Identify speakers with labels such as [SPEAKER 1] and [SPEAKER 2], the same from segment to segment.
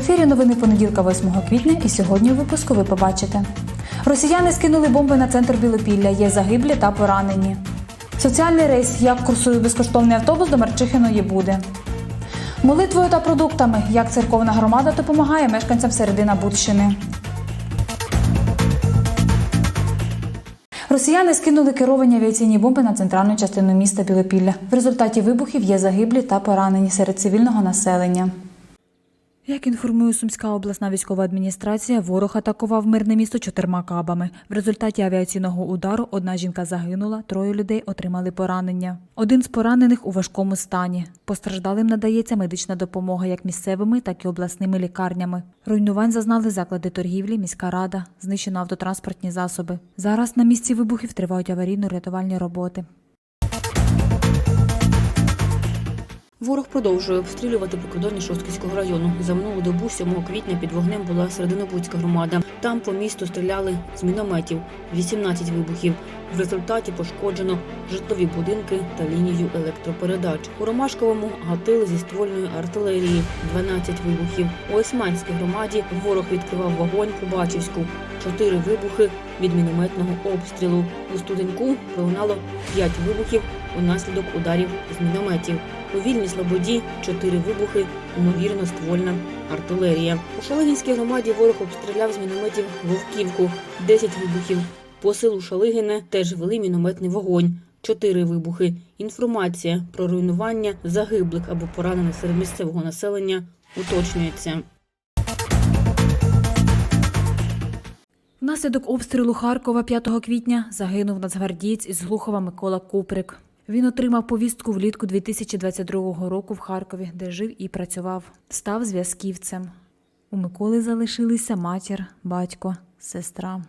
[SPEAKER 1] ефірі новини понеділка 8 квітня і сьогодні у випуску ви побачите. Росіяни скинули бомби на центр Білопілля. Є загиблі та поранені. Соціальний рейс, як курсує безкоштовний автобус до Марчихиної буде. Молитвою та продуктами, як церковна громада допомагає мешканцям середина Будщини. Росіяни скинули керовані авіаційні бомби на центральну частину міста Білопілля. В результаті вибухів є загиблі та поранені серед цивільного населення. Як інформує Сумська обласна військова адміністрація, ворог атакував мирне місто чотирма кабами. В результаті авіаційного удару одна жінка загинула, троє людей отримали поранення. Один з поранених у важкому стані. Постраждалим надається медична допомога як місцевими, так і обласними лікарнями. Руйнувань зазнали заклади торгівлі, міська рада, знищено автотранспортні засоби. Зараз на місці вибухів тривають аварійно-рятувальні роботи.
[SPEAKER 2] Ворог продовжує обстрілювати прикордонні Шостківського району. За минулу добу 7 квітня під вогнем була Серединобудська громада. Там по місту стріляли з мінометів, 18 вибухів. В результаті пошкоджено житлові будинки та лінію електропередач. У Ромашковому гатили зі ствольної артилерії, 12 вибухів. У Османській громаді ворог відкривав вогонь по Бачівську. Чотири вибухи від мінометного обстрілу. У студеньку пролунало 5 вибухів унаслідок ударів з мінометів. У вільній Слободі чотири вибухи, ймовірно, ствольна артилерія. У Шалигінській громаді ворог обстріляв з мінометів Вовківку, 10 вибухів. По селу Шалигине теж вели мінометний вогонь. Чотири вибухи. Інформація про руйнування загиблих або поранених серед місцевого населення уточнюється.
[SPEAKER 1] Внаслідок обстрілу Харкова 5 квітня загинув нацгвардієць із Глухова Микола Куприк. Він отримав повістку влітку 2022 року в Харкові, де жив і працював. Став зв'язківцем. У Миколи залишилися матір, батько, сестра.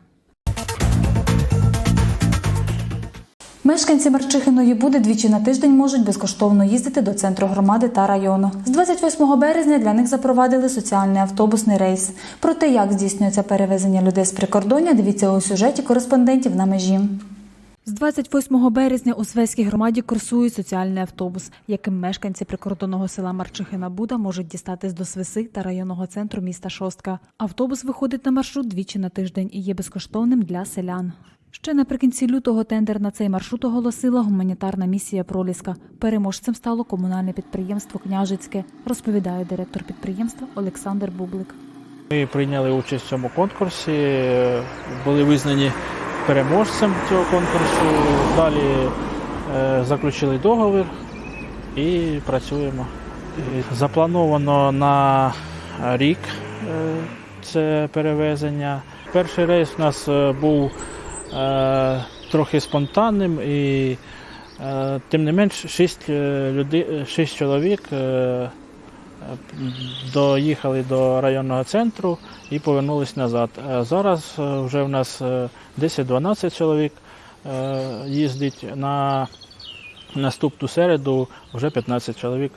[SPEAKER 1] Мешканці Марчихиної Буди двічі на тиждень можуть безкоштовно їздити до центру громади та району. З 28 березня для них запровадили соціальний автобусний рейс. Про те, як здійснюється перевезення людей з прикордоння, дивіться у сюжеті кореспондентів на межі. З 28 березня у Свеській громаді курсує соціальний автобус, яким мешканці прикордонного села Марчихина Буда можуть дістатись до Свиси та районного центру міста Шостка. Автобус виходить на маршрут двічі на тиждень і є безкоштовним для селян. Ще наприкінці лютого тендер на цей маршрут оголосила гуманітарна місія Проліска. Переможцем стало комунальне підприємство Княжицьке, розповідає директор підприємства Олександр Бублик.
[SPEAKER 3] Ми прийняли участь в цьому конкурсі, були визнані переможцем цього конкурсу. Далі е, заключили договір і працюємо. Заплановано на рік е, це перевезення. Перший рейс у нас е, був трохи спонтанним і тим не менш шість, люди, шість чоловік доїхали до районного центру і повернулись назад. Е, Зараз е, вже в нас е, 10-12 чоловік е, їздить на наступну середу, вже 15 чоловік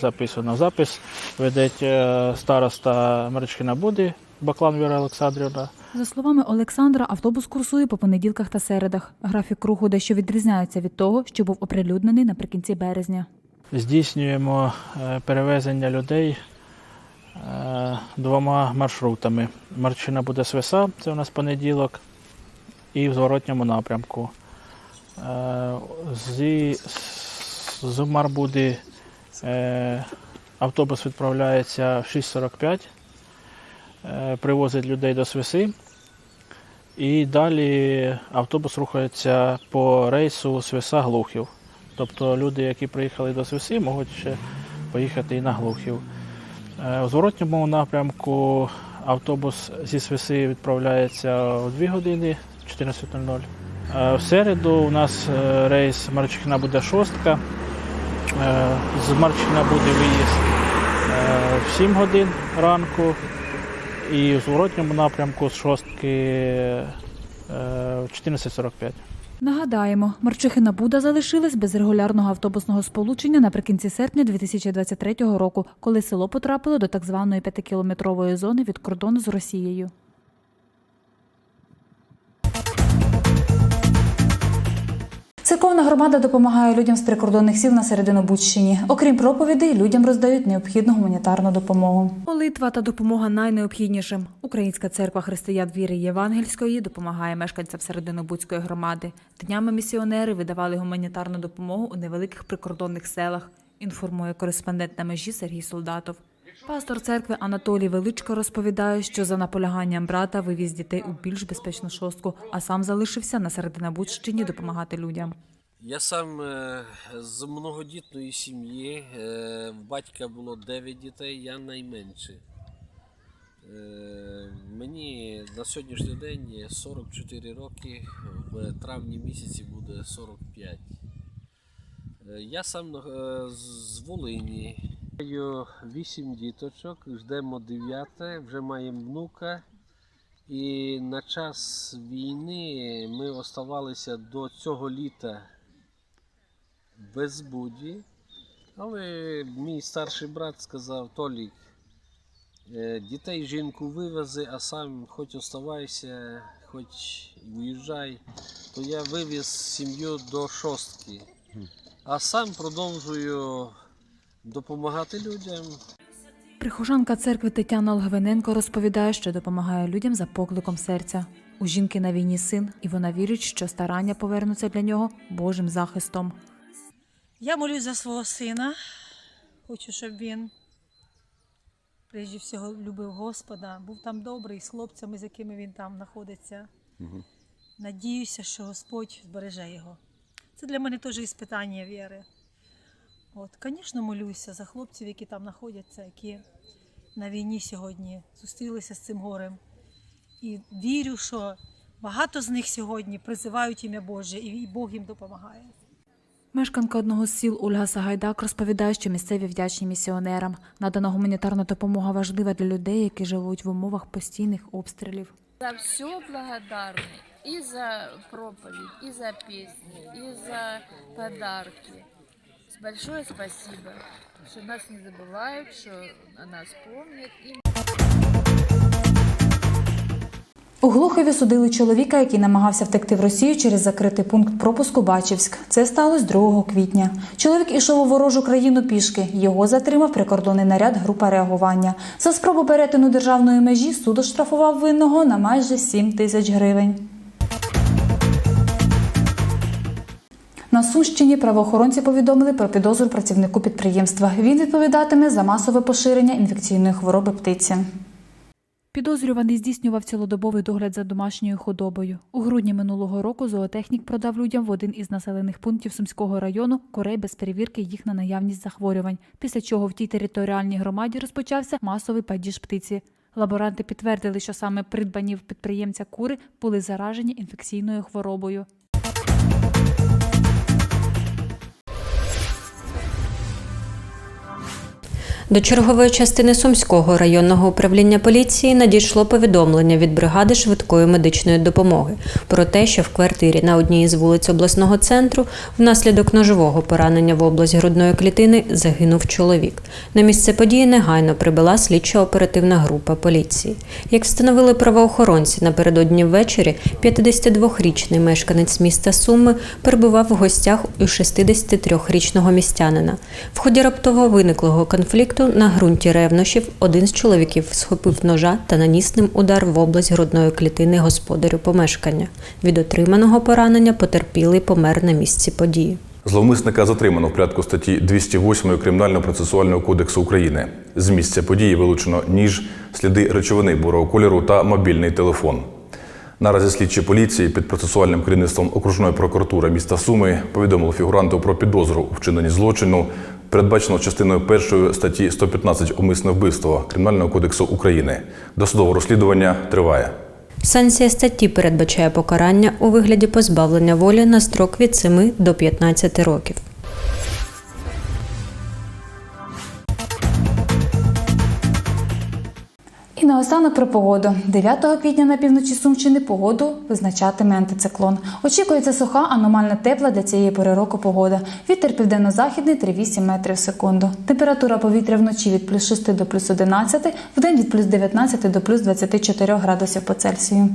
[SPEAKER 3] записано. Запис веде е, староста Маричкина Буди Баклан Віра Олександрівна.
[SPEAKER 1] За словами Олександра, автобус курсує по понеділках та середах. Графік руху дещо відрізняється від того, що був оприлюднений наприкінці березня.
[SPEAKER 3] Здійснюємо е, перевезення людей е, двома маршрутами. Марчина буде Свиса, це у нас понеділок, і в зворотньому напрямку. Е, Зі, з Марбуди е, автобус відправляється в 6.45, е, привозить людей до Свиси. І далі автобус рухається по рейсу Свиса-Глухів. Тобто люди, які приїхали до Свиси, можуть ще поїхати і на Глухів. Е, У зворотньому напрямку автобус зі Свиси відправляється о 2 години 14.00. Е, В середу у нас е, рейс Марчихна буде шостка. З Марчихна буде виїзд в 7 годин ранку. І в зворотньому напрямку з шостки в 14.45.
[SPEAKER 1] Нагадаємо, Марчихина Буда залишилась без регулярного автобусного сполучення наприкінці серпня 2023 року, коли село потрапило до так званої п'ятикілометрової зони від кордону з Росією. Церковна громада допомагає людям з прикордонних сіл на Серединобудщині. Окрім проповідей, людям роздають необхідну гуманітарну допомогу. Молитва та допомога найнеобхіднішим. Українська церква християн віри Євангельської допомагає мешканцям Серединобудської громади. Днями місіонери видавали гуманітарну допомогу у невеликих прикордонних селах. Інформує кореспондент на межі Сергій Солдатов. Пастор церкви Анатолій Величко розповідає, що за наполяганням брата вивіз дітей у більш безпечну шостку, а сам залишився на Серединобудщині допомагати людям.
[SPEAKER 4] Я сам е, з многодітної сім'ї. е, В батька було 9 дітей, я найменший. Е, Мені на сьогоднішній день 44 роки, в травні місяці буде 45. Е, Я сам з Волині. Маю 8 діточок, ждемо 9, вже маємо внука. І на час війни ми оставалися до цього літа без буді. Але мій старший брат сказав, Толік, е, дітей жінку вивези, а сам хоч оставайся, хоч виїжджай. То я вивіз сім'ю до шостки. А сам продовжую допомагати людям.
[SPEAKER 1] Прихожанка церкви Тетяна Логвиненко розповідає, що допомагає людям за покликом серця. У жінки на війні син, і вона вірить, що старання повернуться для нього Божим захистом.
[SPEAKER 5] Я молюсь за свого сина. Хочу, щоб він прежде всього любив Господа, був там добрий з хлопцями, з якими він там знаходиться. Надіюся, що Господь збереже його. Це для мене теж іспитання віри. От, звісно, молюся за хлопців, які там знаходяться, які на війні сьогодні зустрілися з цим горем. І вірю, що багато з них сьогодні призивають ім'я Боже, і Бог їм допомагає.
[SPEAKER 1] Мешканка одного з сіл Ольга Сагайдак розповідає, що місцеві вдячні місіонерам. Надана гуманітарна допомога важлива для людей, які живуть в умовах постійних обстрілів.
[SPEAKER 6] За все благодарны. И за проповедь, и за песни, и за подарки. Большое спасибо, что нас не забывают, что о нас помнят. И
[SPEAKER 1] У Глухові судили чоловіка, який намагався втекти в Росію через закритий пункт пропуску Бачівськ. Це сталося 2 квітня. Чоловік ішов у ворожу країну пішки. Його затримав прикордонний наряд група реагування. За спробу перетину державної межі суд оштрафував винного на майже 7 тисяч гривень. На Сумщині правоохоронці повідомили про підозру працівнику підприємства. Він відповідатиме за масове поширення інфекційної хвороби птиці. Підозрюваний здійснював цілодобовий догляд за домашньою худобою. У грудні минулого року зоотехнік продав людям в один із населених пунктів Сумського району корей без перевірки їх на наявність захворювань, після чого в тій територіальній громаді розпочався масовий падіж птиці. Лаборанти підтвердили, що саме придбані в підприємця кури були заражені інфекційною хворобою.
[SPEAKER 7] До чергової частини Сумського районного управління поліції надійшло повідомлення від бригади швидкої медичної допомоги про те, що в квартирі на одній із вулиць обласного центру внаслідок ножового поранення в область грудної клітини загинув чоловік. На місце події негайно прибула слідчо-оперативна група поліції. Як встановили правоохоронці, напередодні ввечері 52-річний мешканець міста Суми перебував в гостях у 63-річного містянина. В ході раптово виниклого конфлікту на ґрунті ревнощів один з чоловіків схопив ножа та наніс ним удар в область грудної клітини господарю помешкання. Від отриманого поранення потерпілий помер на місці події.
[SPEAKER 8] Зловмисника затримано в порядку статті 208 Кримінально-процесуального кодексу України. З місця події вилучено ніж, сліди речовини бурого кольору та мобільний телефон. Наразі слідчі поліції під процесуальним керівництвом окружної прокуратури міста Суми повідомили фігуранту про підозру у вчиненні злочину, передбачено частиною першої статті 115 умисне вбивство Кримінального кодексу України. Досудове розслідування триває.
[SPEAKER 7] Санкція статті передбачає покарання у вигляді позбавлення волі на строк від 7 до 15 років.
[SPEAKER 1] І наостанок про погоду. 9 квітня на півночі Сумщини погоду визначатиме антициклон. Очікується суха, аномально тепла для цієї пори року погода. Вітер південно-західний 3,8 метрів в секунду. Температура повітря вночі від плюс 6 до плюс 11, вдень від плюс 19 до плюс 24 градусів по Цельсію.